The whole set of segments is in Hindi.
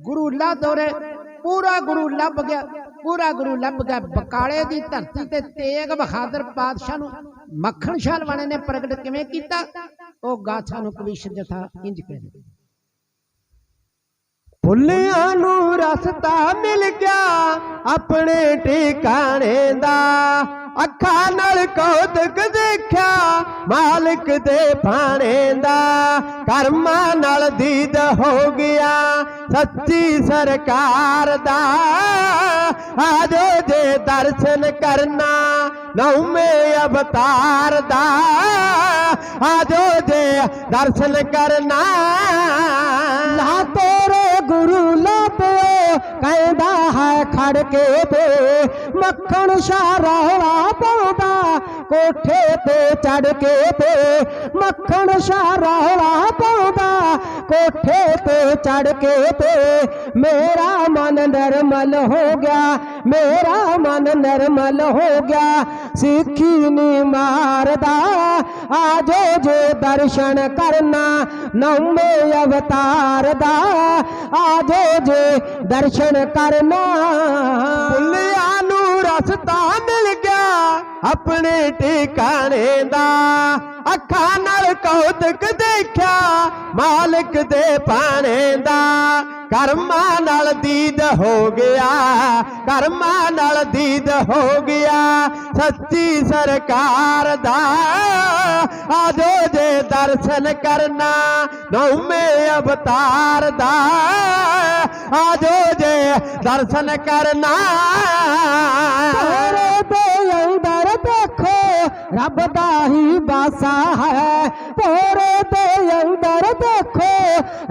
ਗੁਰੂ ਲਾ ਦੋਰੇ, ਪੂਰਾ ਗੁਰੂ ਲੱਭ ਗਿਆ, ਪੂਰਾ ਗੁਰੂ ਲੱਭ ਗਿਆ। ਬਕਾਲੇ ਦੀ ਧਰਤੀ ਤੇ ਤੇਗ ਬਹਾਦਰ ਪਾਤਸ਼ਾਹ ਨੂੰ ਮੱਖਣ ਸ਼ਾਹ ਲਵਾਣੇ ਨੇ ਪ੍ਰਗਟ ਕਿਵੇਂ ਕੀਤਾ? ਉਹ ਗਾਥਾ ਨੂੰ ਕਵੀਸ਼ ਜਥਾ ਇੰਜ ਕਹਿੰਦੇ ਫੁੱਲਿਆਂ ਨੂੰ ਰਸਤਾ ਮਿਲ ਗਿਆ ਆਪਣੇ ਟਿਕਾਣੇ ਦਾ। ਅੱਖਾਂ ਨਾਲ ਕੌਤਕ ਦੇਖਿਆ ਮਾਲਕ ਦੇ ਬਾਣੇ ਦਾ ਕਰਮਾਂ ਨਾਲ ਦੀਦ ਹੋ ਗਿਆ ਸੱਚੀ ਸਰਕਾਰ ਦਾ ਆਜੋ ਜੇ ਦਰਸ਼ਨ ਕਰਨਾ ਨੌਵੇਂ ਅਵਤਾਰ ਦਾ ਆਜੋ ਜੇ ਦਰਸ਼ਨ ਕਰਨਾ ਲਾ ਤੇਰੇ ਗੁਰੂ ਲੱਭਿਓ ਕਹਿੰਦਾ ਹੈ ਖੜ ਕੇ ਤੇ ਮੱਖਣ ਸ਼ਾਹ ਰੌਲਾ ਪਾਉਂਦਾ ਕੋਠੇ ਤੇ ਚੜ ਕੇ ਤੇ ਮੱਖਣ ਸ਼ਾਹ ਰੌਲਾ ਪਾਉਂਦਾ कोठे तो पे चढ़ के पे मेरा मन नरमल हो गया, मेरा मन नरमल हो गया। सिखी नी मारदा, आज जो दर्शन करना नौमे अवतार दा, आज जो दर्शन करना। ਆਪਣੇ ਟਿਕਾਣੇ ਦਾ ਅੱਖਾਂ ਨਾਲ ਕੌਤਕ ਦੇਖਿਆ ਮਾਲਕ ਦੇ ਪਾਣੇ ਦਾ ਕਰਮਾਂ ਨਾਲ ਦੀਦ ਹੋ ਗਿਆ ਕਰਮਾਂ ਨਾਲ ਦੀਦ ਹੋ ਗਿਆ ਸੱਚੀ ਸਰਕਾਰ ਦਾ ਆਜੋ ਜੇ ਦਰਸ਼ਨ ਕਰਨਾ ਨੌਵੇਂ ਅਵਤਾਰ ਦਾ ਆਜੋ ਜੇ ਦਰਸ਼ਨ ਕਰਨਾ ਤੇਰੇ ਦੇ ਅੰਦਰ ਦੇਖੋ रब का ही बासा है। ਤੇਰੇ ਦੇ ਅੰਦਰ ਦੇਖੋ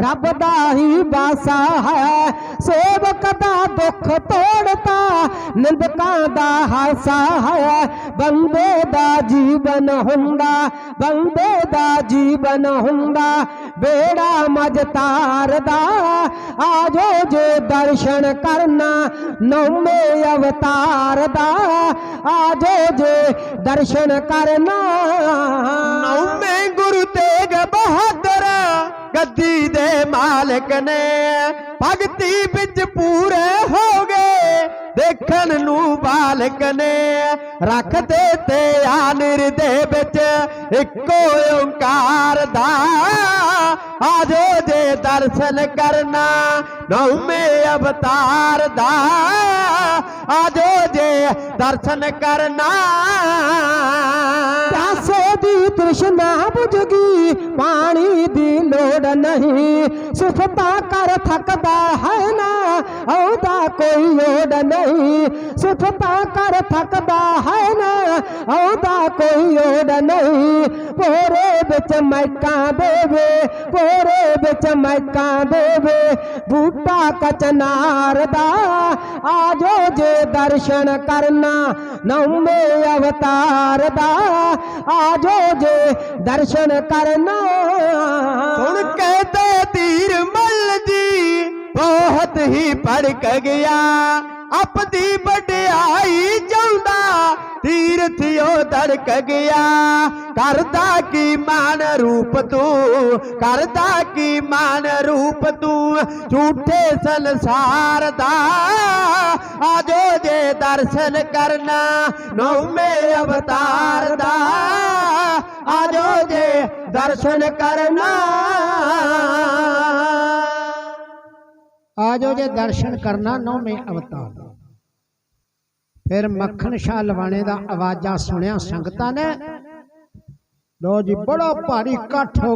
ਰੱਬ ਦਾ ਹੀ ਬਾਸਾ ਹੈ ਸੇਵਕ ਦਾ ਦੁੱਖ ਤੋੜਤਾ ਨਿੰਦਕਾਂ ਦਾ ਹਾਸਾ ਹੈ ਬੰਦੇ ਦਾ ਜੀਵਨ ਹੁੰਦਾ ਬੰਦੇ ਦਾ ਜੀਵਨ ਹੁੰਦਾ ਬੇੜਾ ਮਜਤਾਰ ਦਾ ਆਜੋ ਜੇ ਦਰਸ਼ਨ ਕਰਨਾ ਨੌਵੇਂ ਅਵਤਾਰ ਦਾ ਆਜੋ ਜੇ ਦਰਸ਼ਨ ਕਰਨਾ ਨੌਵੇਂ ਗੁਰੂ ਤੇਗ ਬਹਾਦਰ, ਗੱਦੀ ਦੇ ਮਾਲਕ ਨੇ ਭਗਤੀ ਵਿੱਚ ਪੂਰੇ ਹੋ ਗਏ। ਦੇਖਣ ਨੂੰ ਬਾਲਕ ਨੇ ਰੱਖਦੇ ਤੇ ਆਨਿਰ ਦੇ ਵਿੱਚ ਇੱਕੋ ਓੰਕਾਰ ਦਾ। ਆਜੋ ਜੇ ਦਰਸ਼ਨ ਕਰਨਾ ਨੌਵੇਂ ਅਵਤਾਰ ਦਾ। ਆਜੋ ਜੇ ਦਰਸ਼ਨ ਕਰਨਾ ਪਿਆਸੇ ਦੀ ਤ੍ਰਿਸ਼ਨਾ पानी दी लोड़ नहीं। सिर्फ़ पाकर थकता है कोई ओड नहीं सुख पाकर थकदा है ना औदा कोई ओड नहीं पोरे बिच मैका देवे पोरे बिच मैका देवे बूटा कचनार आजो जे दर्शन करना नौमे अवतार दा आजो जे दर्शन करना कहते तीर मल जी, बहुत ਤੀਰ ਮੱਲ ਜੀ ਬਹੁਤ ਹੀ ਭੜਕ ਗਿਆ ਆਪਦੀ ਵਡਿਆਈ ਚਾਹੁੰਦਾ ਤੀਰਥ ਉਹ ਧੜਕ ਗਿਆ ਕਰਦਾ ਕੀ ਮਾਨ ਰੂਪ ਤੂੰ ਕਰਦਾ ਕੀ ਮਾਨ ਰੂਪ ਤੂੰ ਝੂਠੇ ਸੰਸਾਰ ਦਾ ਆਜੋ ਜੇ ਦਰਸ਼ਨ ਕਰਨਾ ਨੌਵੇਂ ਅਵਤਾਰ ਦਾ ਆਜੋ ਜੇ ਦਰਸ਼ਨ ਕਰਨਾ ਆਜੋ ਜੇ ਦਰਸ਼ਨ ਕਰਨਾ ਨੌਵੇਂ ਅਵਤਾਰ। ਫਿਰ ਮੱਖਣ ਸ਼ਾਹ ਲਵਾਣੇ ਦਾ ਆਵਾਜ਼ਾਂ ਸੁਣਿਆ ਸੰਗਤਾਂ ਨੇ। ਲੋ ਜੀ, ਬੜਾ ਭਾਰੀ ਇਕੱਠ ਹੋ